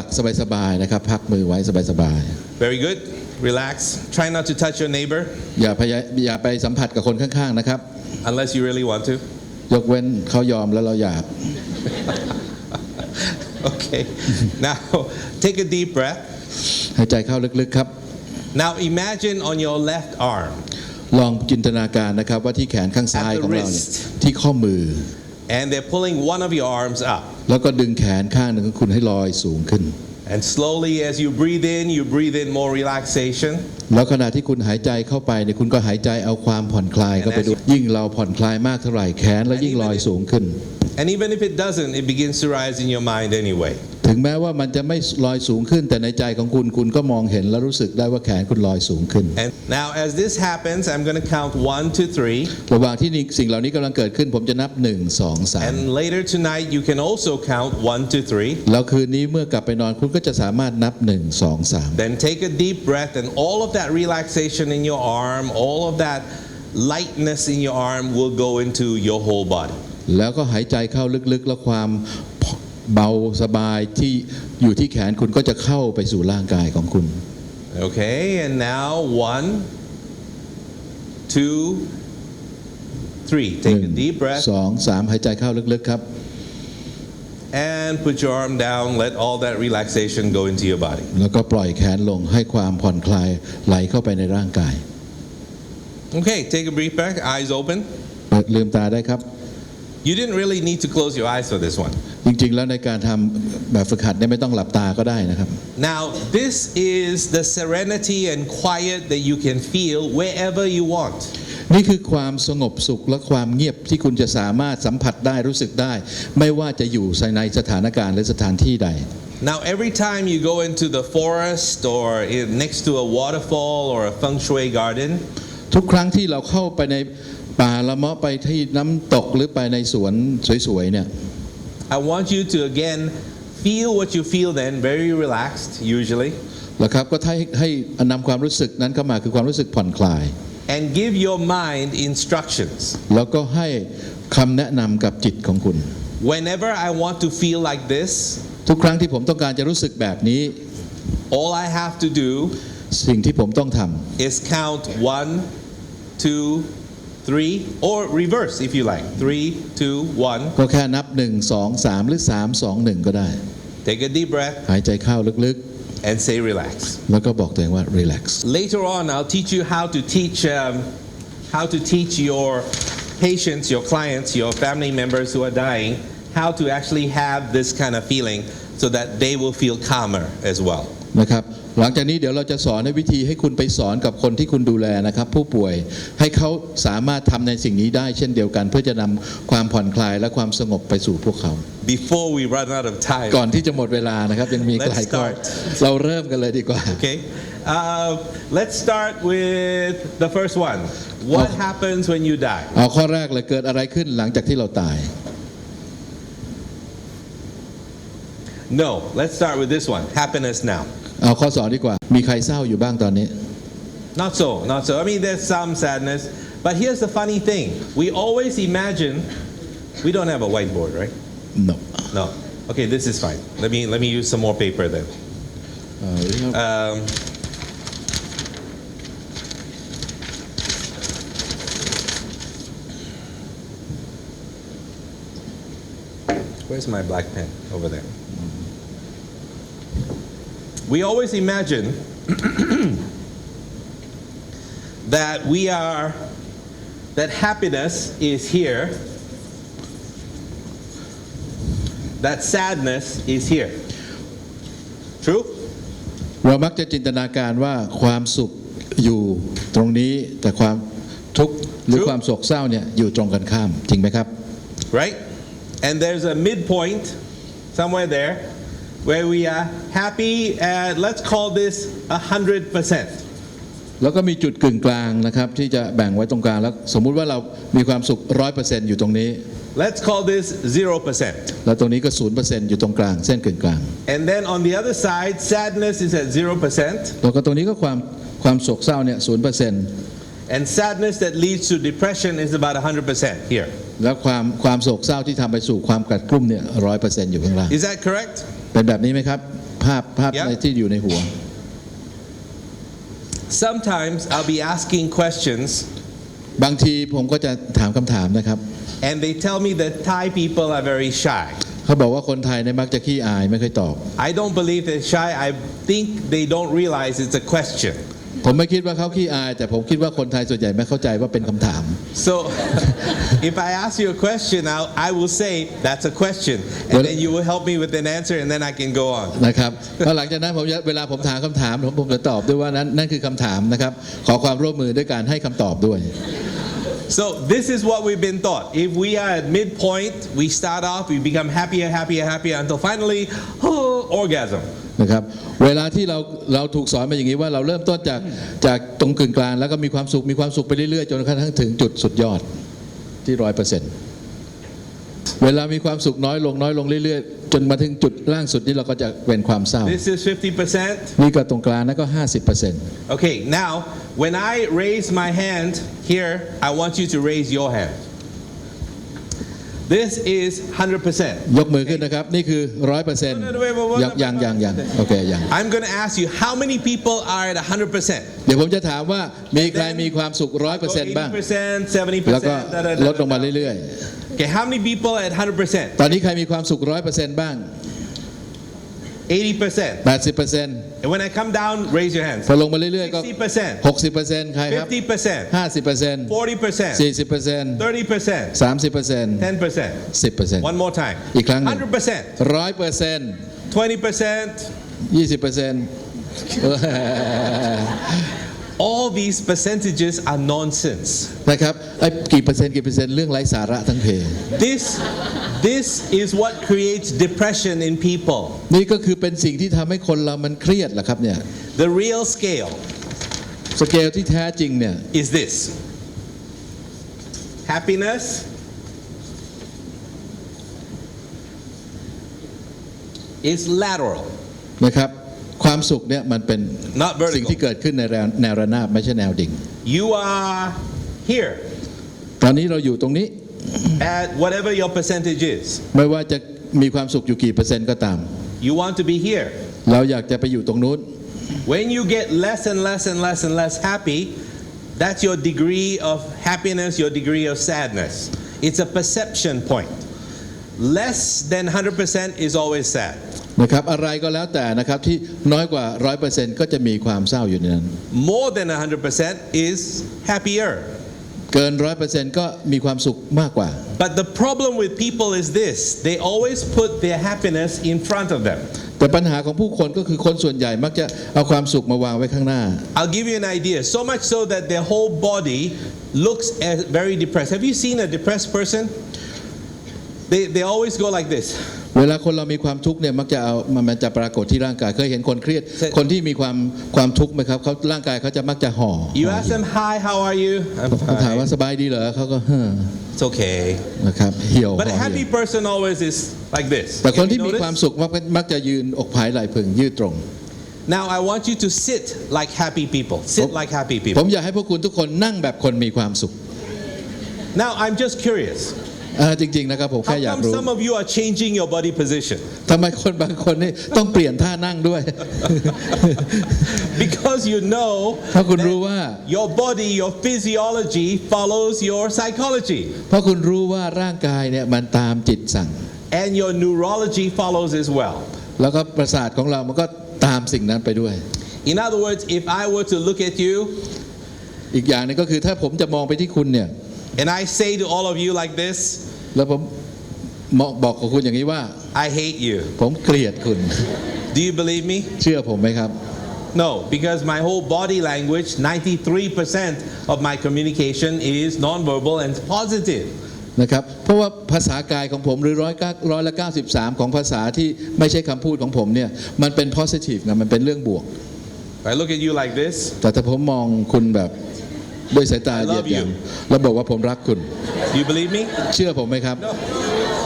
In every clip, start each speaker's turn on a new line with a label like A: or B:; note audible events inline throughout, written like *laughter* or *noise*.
A: ตักสบายๆนะครับพักมือไว้สบาย
B: Very good. Relax. Try not to touch your neighbor
A: ๆ อย่าพยายอย่าไปสัมผัสกับคนข้างๆนะครับ
B: unless you really want to.
A: ยกเว้นเขายอมแล้วเราอยาก
B: Okay. now, take a deep breath.
A: หายใจเข้าลึกๆครับ
B: Now, imagine on your left arm
A: ลองจินตนาการนะครับว่าที่แขนข้างซ้าย
B: At the
A: ของเราเนี่ย
B: wrist
A: ที่ข้อมือ
B: and they're pulling one of your arms up.
A: แล้วก็ดึงแขนข้างหนึ่งของคุณให้ลอยสูงขึ้น
B: And slowly, as you breathe in, you breathe in more relaxation.
A: แล้วขณะที่คุณหายใจเข้าไปเนี่ยคุณก็หายใจเอาความผ่อนคลายเข้าไปด้วยยิ่งเราผ่อนคลายมากเท่าไหร่แขนแล้วยิ่งลอยสูงขึ้น
B: And even if it doesn't, it begins to rise in your mind anyway.
A: ถึงแม้ว่ามันจะไม่ลอยสูงขึ้น แต่ในใจของคุณคุณก็มองเห็นและรู้สึกได้ว่าแขนคุณลอยสูงขึ้น
B: And now, as this happens, I'm going to count one, two, three.
A: ระหว่างที่นี่สิ่งเหล่านี้กำลังเกิดขึ้นผมจะนับ1 2 3
B: And later tonight, you can also count one, two, three.
A: แล้วคืนนี้เมื่อกลับไปนอนคุณก็จะสามารถนับ 1 2 3
B: Then take a deep breath, and all of that relaxation in your arm, all of that lightness in your arm will go into your whole body.
A: แล้วก็หายใจเข้าลึกๆ แล้วความ เบาสบายที่อยู่ที่แขนคุณก็จะเข้าไปสู่ร่างกายของคุณ
B: Okay, and now one, two, three.
A: ห
B: Take
A: นึ่
B: a
A: ง
B: deep breath
A: สองสามหายใจเข้าลึกๆครับ
B: and put your arm down. Let all that relaxation go into your body.
A: แล้วก็ปล่อยแขนลงให้ความผ่อนคลายไหลเข้าไปในร่างกาย
B: Okay, take a brief breath, eyes open.
A: เปิดลืมตาได้ครับ
B: You didn't really need to close your eyes for this one.
A: จริงๆแล้วในการทำแบบฝึกหัดเนี่ยไม่ต้องหลับตาก็ได้นะครับ
B: Now, this is the serenity and quiet that you can feel wherever you want.
A: นี่คือความสงบสุขและความเงียบที่คุณจะสามารถสัมผัสได้รู้สึกได้ ไม่ว่าจะอยู่ในสถานการณ์หรือสถานที่ใด
B: Now, every time you go into the forest or in, next to a waterfall or a feng shui garden,
A: ทุกครั้งที่เราเข้าไปในป่าละเมาะไปที่น้ำตกหรือไปในสวนสวยๆเนี่ย
B: I want you to again feel what you feel then, very relaxed usually,
A: แล้วครับก็ให้ให้นำความรู้สึกนั้นเข้ามาคือความรู้สึกผ่อนคลาย
B: and give your mind instructions.
A: แล้วก็ให้คำแนะนำกับจิตของคุณ
B: Whenever I want to feel like this,
A: ทุกครั้งที่ผมต้องการจะรู้สึกแบบนี้
B: all I have to do
A: สิ่งที่ผมต้องทำ
B: is count one, two, three, or reverse if you like. Three, two, one.
A: ก็แค่นับ 1 2 3 หรือ 3 2 1 ก็ได้
B: Take a deep breath
A: หายใจเข้าลึก
B: and say relax.
A: ๆ แล้วก็บอกตัวเองว่า relax
B: Later on, I'll teach you how to teach um, how to teach your patients, your clients, your family members who are dying, how to actually have this kind of feeling so that they will feel calmer as well.
A: นะครับ หลังจากนี้เดี๋ยวเราจะสอนในวิธีให้คุณไปสอนกับคนที่คุณดูแลนะครับ ผู้ป่วยให้เขาสามารถทำในสิ่งนี้ได้เช่นเดียวกัน เพื่อจะนำความผ่อนคลายและความสงบไปสู่พวกเขา
B: Before we run out of time,
A: ก่อนที่จะหมดเวลานะครับยังมีอีกหลายข้อ
B: Let's start.
A: เราเริ่มกันเลยดีกว่า
B: okay? Uh, let's start with the first one. What
A: Oh.
B: happens when you die?
A: เอาข้อแรกเลยเกิดอะไรขึ้นหลังจากที่เราตาย
B: No, let's start with this one. Happiness now.
A: เอาข้อสองดีกว่า มีใครเศร้าอยู่บ้างตอนนี้
B: Not so, not so. I mean, there's some sadness. But here's the funny thing we always imagine, we don't have a whiteboard, right?
A: no
B: No. Okay, this is fine. Let me, let me use some more paper then.
A: เอ่อ
B: Um, where's my black pen? Over there. We always imagine *clears throat* that we are, that happiness is here, that sadness is here. True?
A: เรามักจะจินตนาการว่าความสุขอยู่ตรงนี้ แต่ความทุกข์หรือ
B: True.
A: ความโศกเศร้าเนี่ยอยู่ตรงกันข้าม จริงไหมครับ
B: right? And there's a midpoint somewhere there where we are happy at, let's call this 100%.
A: แล้วก็มีจุดกึ่งกลางนะครับที่จะแบ่งไว้ตรงกลางแล้วสมมุติว่าเรามีความสุขร้อยเปอร์เซ็นต์อยู่ตรงนี้
B: Let's call this 0%.
A: แล้วตรงนี้ก็ศูนย์เปอร์เซ็นต์อยู่ตรงกลางเส้นกึ่งกลาง
B: And then on the other side, sadness is at 0%.
A: แล้วก็ตรงนี้ก็ความความโศกเศร้าเนี่ยศูนย์เปอร์เซ็นต์
B: And sadness that leads to depression is about 100% here.
A: แล้วความความโศกเศร้าที่ทำไปสู่ความกัดกลุ่มเนี่ยร้อยเปอร์เซ็นต์อยู่ข้างล่าง
B: Is that correct?
A: เป็นแบบนี้ไหมครับพภาพภาพ
B: Yeah.
A: ในที่อยู่ในหัว
B: Sometimes I'll be asking questions
A: บางทีผมก็จะถามคำถามนะครับ
B: and they tell me that Thai people are very shy.
A: เขาบอกว่าคนไทยเนี่ยมักจะขี้อายไม่ค่อยตอบ
B: I don't believe they're shy. I think they don't realize it's a question.
A: ผมไม่คิดว่าเขาขี้อาย แต่ผมคิดว่าคนไทยส่วนใหญ่ไม่เข้าใจว่าเป็นคำถาม
B: So if I ask you a question, I'll, I will say that's a question, and
A: Well-
B: then you will help me with an answer, and then I can go on.
A: นะครับแล้วหลังจากนั้นผมจะเวลาผมถามคำถามผมผมจะตอบด้วยว่านั้นนั่นคือคำถามนะครับ ขอความร่วมมือด้วยการให้คำตอบด้วย
B: So this is what we've been taught. If we are at midpoint, we start off, we become happier, happier, happier until finally, oh, orgasm.
A: นะครับ เวลาที่เราเราถูกสอนมาอย่างนี้ว่าเราเริ่มต้นจากจากตรงกึ่งกลาง แล้วก็มีความสุขมีความสุขไปเรื่อยๆจนกระทั่งถึงจุดสุดยอดที่ร้อยเปอร์เซ็นต์เวลามีความสุขน้อยลงน้อยลงเรื่อยๆ จนมาถึงจุดล่างสุดนี่เราก็จะเป็นความเศร้า
B: This is 50%.
A: นี่ก็ตรงกลางนั่นก็ห้าสิบเปอร์เซ็นต์
B: Okay, now when I raise my hand here, I want you to raise your hand. This is 100%.
A: ยกมือขึ้นนะครับ นี่คือร้อยเปอร์เซ็นต์
B: No, no, wait, wait, wait,
A: ยังยังยังยังโอเคยัง
B: I'm going to ask you how many people are at 100%?
A: เดี๋ยวผมจะถามว่ามีใครมีความสุขร้อยเปอ
B: Go
A: ร์เซ็นต์บ้าง
B: 80%,
A: แล้วก็
B: 70%. da, da, da,
A: ลดลงมา
B: da, da.
A: เรื่อย
B: Okay, how many people at 100%?
A: ๆตอนนี้ใครมีความสุขร้อยเปอร์เซ็นต์บ้าง
B: 80%.
A: แปดสิบเปอร์เซ็นต์
B: And when I come down, raise your hands.
A: พอลงมาเรื่อยๆก็
B: 60%,
A: หกสิบเปอร์เซ็นต์ใครครับ
B: 50%,
A: ห้าสิบเปอร์เซ็นต์
B: 40%,
A: สี่สิบเปอร์เซ็นต์
B: 30%,
A: สามสิบเปอร์เซ็นต์
B: 10%.
A: สิบเปอร์เซ็นต์
B: One more time.
A: อีกครั้งหนึ่ง
B: 100%,
A: ร้อยเปอร์เซ็นต์
B: 20%.
A: ยี่สิบเปอร์เซ็นต์
B: All these percentages are nonsense.
A: นะครับไอ้กี่เปอร์เซ็นต์กี่เปอร์เซ็นต์เรื่องไร้สาระทั้งเพ
B: This, this is what creates depression in people.
A: นี่ก็คือเป็นสิ่งที่ทำให้คนเรามันเครียดแหละครับเนี่ย
B: The real scale
A: สเกลที่แท้จริงเนี่ย
B: is this happiness is lateral,
A: นะครับ ความสุขเนี่ยมันเป็น
B: not
A: สิ่ง
B: vertical.
A: ที่เกิดขึ้นในแนวแนวระนาบไม่ใช่แนวดิ่ง
B: You are here
A: ตอนนี้เราอยู่ตรงนี้
B: at whatever your percentage is.
A: ไม่ว่าจะมีความสุขอยู่กี่เปอร์เซ็นต์ก็ตาม
B: You want to be here.
A: เราอยากจะไปอยู่ตรงนู้น
B: When you get less and less and less and less happy, that's your degree of happiness, your degree of sadness. It's a perception point. Less than 100% is always sad.
A: นะครับอะไรก็แล้วแต่นะครับที่น้อยกว่าร้อยเปอร์เซ็นต์ก็จะมีความเศร้าอยู่ในนั้น
B: More than 100% is happier.
A: เกินร้อยเปอร์เซ็นต์ก็มีความสุขมากกว่า
B: But the problem with people is this they always put their happiness in front of them.
A: แต่ปัญหาของผู้คนก็คือคนส่วนใหญ่มักจะเอาความสุขมาวางไว้ข้างหน้า
B: I'll give you an idea. So much so that their whole body looks as very depressed. Have you seen a depressed person? They, they always go like this.
A: เวลาคนเรามีความทุกข์เนี่ยมักจะเอามันมันจะปรากฏที่ร่างกายเคยเห็นคนเครียด
B: ใช่
A: คนที่มีความความทุกข์ไหมครับเขาร่างกายเขาจะมักจะห่อ
B: You ask them, Hi, how are you? I'm
A: เขาถามว่า
B: fine.
A: สบายดีเหรอเขาก็เฮ้อ
B: It's okay.
A: นะครับเหี่ยว
B: But
A: ห่
B: a
A: อ
B: happy
A: เหี่ยว
B: person always is like this.
A: แต่คน
B: Have
A: ที่
B: you
A: มีความ
B: noticed?
A: สุขมักมักจะยืนอกผายไหล่พึงยืดตรง
B: Now, I want you to sit like happy people. Sit like happy
A: ผ
B: people.
A: มอยากให้พวกคุณทุกคนนั่งแบบคนมีความสุข
B: Now, I'm just curious.
A: อ่าจริงๆนะครับผม
B: How
A: แค่อยาก
B: come
A: รู้
B: some of you are changing your body position?
A: ทำไมคนบางคนนี่ต้องเปลี่ยนท่านั่งด้วย
B: Because you know
A: เพราะคุณรู้ว่า
B: your body, your physiology follows your psychology,
A: เพราะคุณรู้ว่าร่างกายเนี่ยมันตามจิตสั่ง
B: and your neurology follows as well.
A: แล้วก็ประสาทของเรามันก็ตามสิ่งนั้นไปด้วย
B: In other words, if I were to look at you
A: อีกอย่างหนึงก็คือถ้าผมจะมองไปที่คุณเนี่ย
B: and I say to all of you like this,
A: แล้วผมมองบอกกับคุณอย่างนี้ว่า
B: I hate you.
A: ผมเกลียดคุณ
B: Do you believe me?
A: เชื่อผมไหมครับ
B: No, because my whole body language, 93% of my communication is nonverbal and positive.
A: นะครับเพราะว่าภาษากายของผมหรือร้อยร้อยละ93 ของภาษาที่ไม่ใช่คำพูดของผมเนี่ยมันเป็น positive นะมันเป็นเรื่องบวก
B: If I look at you like this,
A: แต่ถ้าผมมองคุณแบบ ด้วยสายตา
B: I
A: เหยีย
B: love
A: ดห
B: you
A: ยามแล้วบอกว่าผมรักคุณ
B: do you believe me?
A: เชื่อผมไหมครับ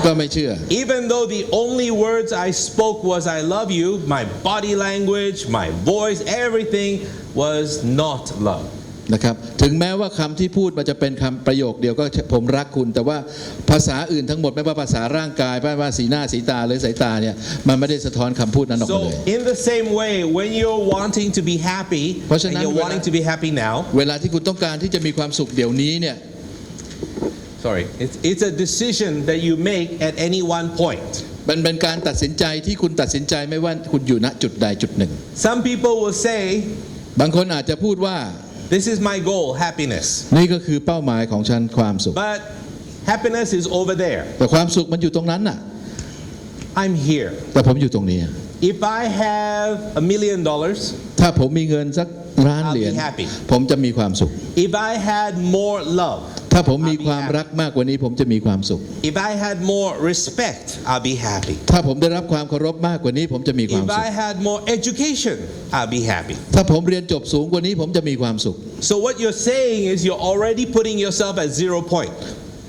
A: ก็ไม่เชื่อ
B: Even though the only words I spoke was I love you, my body language, my voice, everything was not love.
A: นะครับถึงแม้ว่าคำที่พูดมันจะเป็นคำประโยคเดียวก็ผมรักคุณ แต่ว่าภาษาอื่นทั้งหมดไม่ว่าภาษาร่างกายไม่ว่าสีหน้าสีตาหรือสายตาเนี่ยมันไม่ได้สะท้อนคำพูดนั้นออกมา
B: So
A: เลย
B: in the same way, when you're wanting to be happy,
A: เพราะฉะ
B: and
A: นั้น
B: you're
A: เวลา
B: wanting to be happy now,
A: เวลาที่คุณต้องการที่จะมีความสุขเดี๋ยวนี้เนี่ย
B: sorry, it's, it's a decision that you make at any one point.
A: มันเป็นการตัดสินใจที่คุณตัดสินใจไม่ว่าคุณอยู่ณจุดใดจุดหนึ่ง
B: Some people will say,
A: บางคนอาจจะพูดว่า
B: This is my goal, happiness.
A: นี่ก็คือเป้าหมายของฉันความสุข
B: But happiness is over there.
A: แต่ความสุขมันอยู่ตรงนั้นน่ะ
B: I'm here.
A: แต่ผมอยู่ตรงนี้
B: If I have a million dollars,
A: ถ้าผมมีเงินสักล้าน
B: I'll be
A: เหรียญ
B: happy.
A: ผมจะมีความสุข
B: if I had more love,
A: ถ้าผมมี
B: I'll be
A: ความ
B: happy.
A: รักมากกว่านี้ผมจะมีความสุข
B: if I had more respect, I'll be happy.
A: ถ้าผมได้รับความเคารพมากกว่านี้ผมจะมีความ
B: If
A: สุข
B: I had more education, I'll be happy.
A: ถ้าผมเรียนจบสูงกว่านี้ผมจะมีความสุข
B: So what you're saying is you're already putting yourself at zero point.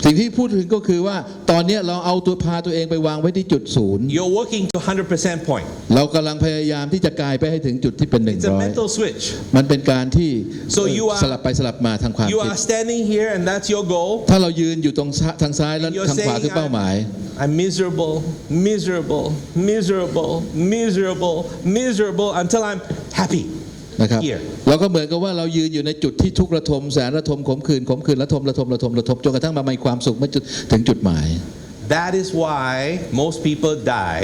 A: สิ่งที่พูดถึงก็คือว่าตอนนี้เราเอาตัวพาตัวเองไปวางไว้ที่จุดศูนย์
B: You're working to 100% point.
A: เรากำลังพยายามที่จะกลายไปให้ถึงจุดที่เป็นหนึ่ง
B: It's a
A: ร้อย
B: mental switch.
A: มันเป็นการที่
B: So you are-
A: สลับไปสลับมาทางความ
B: You
A: คิด
B: are standing here and that's your goal.
A: ถ้าเรายืนอยู่ตรงซ้ายทางซ้ายแล้ว
B: You're
A: ทางขวา
B: saying
A: คือเป้าหมาย
B: I'm miserable, miserable, miserable, miserable, miserable until I'm happy.
A: นะครับ
B: Here.
A: เราก็เหมือนกับว่าเรายืนอยู่ในจุดที่ทุกข์ระทมแสนระทมขมขื่นขมขื่นระทมระทมระทมระทมจนกระทั่งมามีความสุขเมื่อจุดถึงจุดหมาย
B: That is why most people die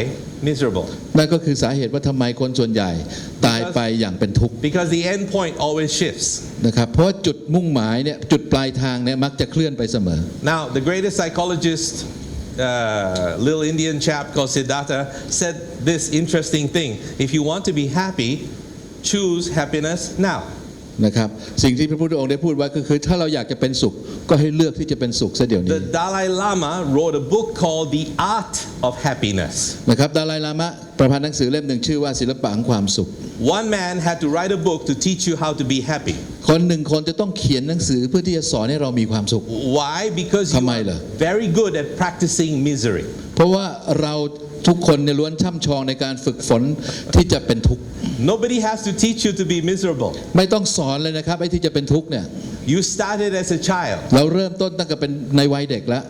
B: miserable.
A: นั่นก็คือสาเหตุว่าทำไมคนส่วนใหญ่ตายไปอย่างเป็นทุกข์
B: Because the end point always shifts.
A: นะครับเพราะว่าจุดมุ่งหมายเนี่ยจุดปลายทางเนี่ยมักจะเคลื่อนไปเสมอ
B: Now, the greatest psychologist, uh, little Indian chap called Siddhartha, said this interesting thing. If you want to be happy, choose happiness now.
A: นะครับสิ่งที่พระพุทธองค์ได้พูดไว้ก็คือถ้าเราอยากจะเป็นสุขก็ให้เลือกที่จะเป็นสุขซะเดี๋ยวนี้
B: The Dalai Lama wrote a book called The Art of Happiness.
A: นะครับดาลายลามะประพันธ์หนังสือเล่มหนึ่งชื่อว่าศิลปะของความสุข
B: One man had to write a book to teach you how to be happy.
A: คนหนึ่งคนจะต้องเขียนหนังสือเพื่อที่จะสอนให้เรามีความสุข
B: Why? Because you
A: ทำไม
B: are
A: ล่ะ?
B: very good at practicing misery.
A: เพราะว่าเราทุกคนเนี่ยล้วนช่ำชองในการฝึกฝนที่จะเป็นทุกข์
B: Nobody has to teach you to be miserable.
A: ไม่ต้องสอนเลยนะครับไอ้ที่จะเป็นทุกข์เนี่ย
B: You started as a child.
A: เราเริ่มต้นตั้งแต่เป็นในวัยเด็กแล้ว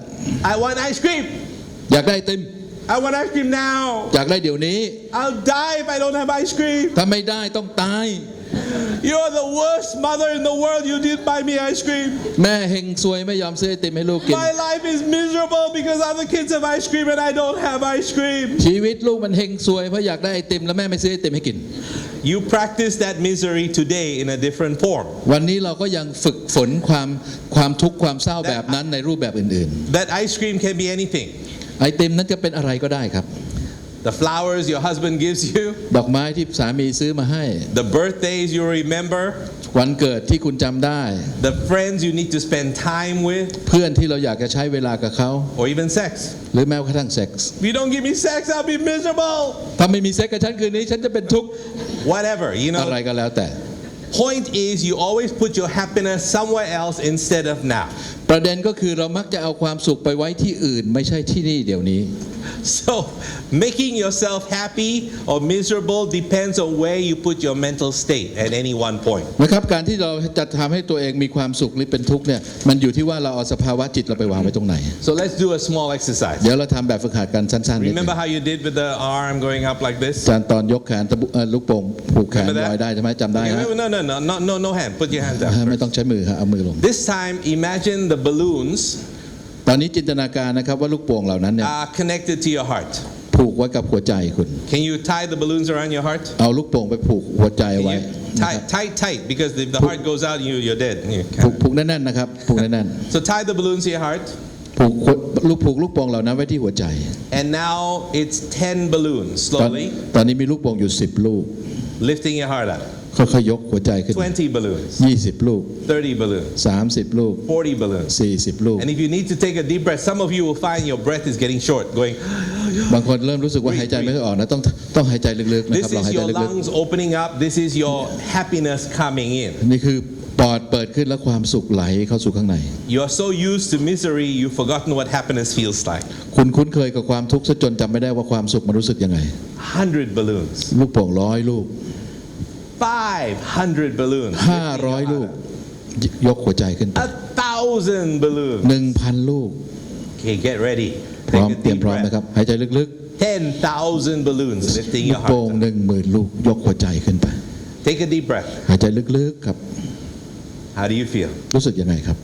B: I want ice cream.
A: อยากได้ไอติม
B: I want ice cream now.
A: อยากได้เดี๋ยวนี้
B: I'll die if I don't have ice cream.
A: ถ้าไม่ได้ต้องตาย
B: You're the worst mother in the world. You didn't buy me ice cream.
A: แม่เฮงซวยไม่ยอมซื้อไอติมให้ลูกกิน
B: My life is miserable because other kids have ice cream and I don't have ice cream.
A: ชีวิตลูกมันเฮงซวยเพราะอยากได้ไอติมแล้วแม่ไม่ซื้อไอติมให้กิน
B: You practice that misery today in a different form.
A: วันนี้เราก็ยังฝึกฝนความความทุกข์ความเศร้าแบบนั้นในรูปแบบอื่น
B: That ice cream can be anything.
A: ๆ ไอติมนั้นจะเป็นอะไรก็ได้ครับ
B: The flowers your husband gives you,
A: ดอกไม้ที่สามีซื้อมาให้
B: the birthdays you remember,
A: วันเกิดที่คุณจำได้
B: the friends you need to spend time with,
A: เพื่อนที่เราอยากจะใช้เวลากับเขา
B: or even sex.
A: หรือแม้กระทั่งเซ็กส์
B: If you don't give me sex, I'll be miserable.
A: ถ้าไม่มีเซ็กกับฉันคืนนี้ฉันจะเป็นทุกข์
B: Whatever, you
A: อะไร
B: know.
A: ก็แล้วแต่
B: Point is, you always put your happiness somewhere else instead of now.
A: ประเด็นก็คือเรามักจะเอาความสุขไปไว้ที่อื่น ไม่ใช่ที่นี่เดี๋ยวนี้
B: So, making yourself happy or miserable depends on where you put your mental state at any one point.
A: นะครับการที่เราจะทำให้ตัวเองมีความสุขหรือเป็นทุกข์เนี่ยมันอยู่ที่ว่าเราเอาสภาวะจิตเราไปวางไว้ตรงไหน
B: So, let's do a small exercise.
A: เดี๋ยวเราทำแบบฝึกหัดกันสั้นๆนิดนึง
B: Remember how you did with the arm going up like this?
A: อาจารย์ตอนยกแขนตะบุเอ่อลูกโป่งผูกแขน
B: Remember that?
A: ลอยได้ใช่ไหมจำได้ฮะ
B: No, no, no, no, no, no hand. Put your hands
A: ไม่
B: down.
A: ต้องใช้มือฮะเอามือลง
B: This time, imagine the balloons
A: ตอนนี้จินตนาการนะครับว่าลูกโป่งเหล่านั้นเนี่ย
B: are connected to your heart.
A: ผูกไว้กับหัวใจคุณ
B: Can you tie the balloons around your heart?
A: เอาลูกโป่งไปผูกหัวใจ
B: Can
A: ไว้
B: you
A: นะครับ
B: tie, tight, tight, because if the heart goes out, you, you're dead. You
A: ผูก
B: can't.
A: ผูกแน่นๆนะครับ ผูกแน่น
B: So, tie the balloons to your heart.
A: ๆผูกหัวลูกผูกลูกโป่งเหล่านั้นไว้ที่หัวใจ
B: And now it's 10 balloons,
A: ตอน
B: slowly
A: ตอนนี้มีลูกโป่งอยู่ 10 ลูก
B: lifting your heart up.
A: ค่อยๆยกหัวใจขึ้น
B: 20 balloons,
A: 20 ลูก
B: 30 balloons,
A: 30 ลูก
B: 40 balloons.
A: 40 ลูก
B: And if you need to take a deep breath, some of you will find your breath is getting short, going,
A: บางคนเริ่มรู้สึกว่าหายใจไม่ค่อยออกนะต้องต้องหายใจลึกๆนะค
B: This
A: รับเรา
B: is
A: หายใจ
B: your
A: ลึก
B: lungs opening up. This is your happiness coming in.
A: ๆ นี่คือปอดเปิดขึ้นแล้วความสุขไหลเข้าสู่ข้างใน
B: You are so used to misery, you've forgotten what happiness feels like.
A: คุณคุ้นเคยกับความทุกข์ซะจนจำไม่ได้ว่าความสุขมันรู้สึกยังไง
B: 100 balloons,
A: ลูกโป่งร้อยลูก
B: 500 balloons.
A: 500 ลูก ยกหัวใจขึ้นไป
B: A thousand balloons.
A: หนึ่งพันลูก
B: Okay, get ready.
A: พร้อม
B: Take a
A: เตรียม
B: deep
A: พร้อม
B: breath.
A: นะครับ หายใจลึก
B: 10,000 balloons lifting
A: ๆลู
B: your
A: กโป่ง
B: heart.
A: หนึ่งหมื่นลูก ยกหัวใจขึ้นไป
B: Take a deep breath.
A: หายใจลึกๆครับ
B: How do you feel?
A: รู้สึกยังไงครับ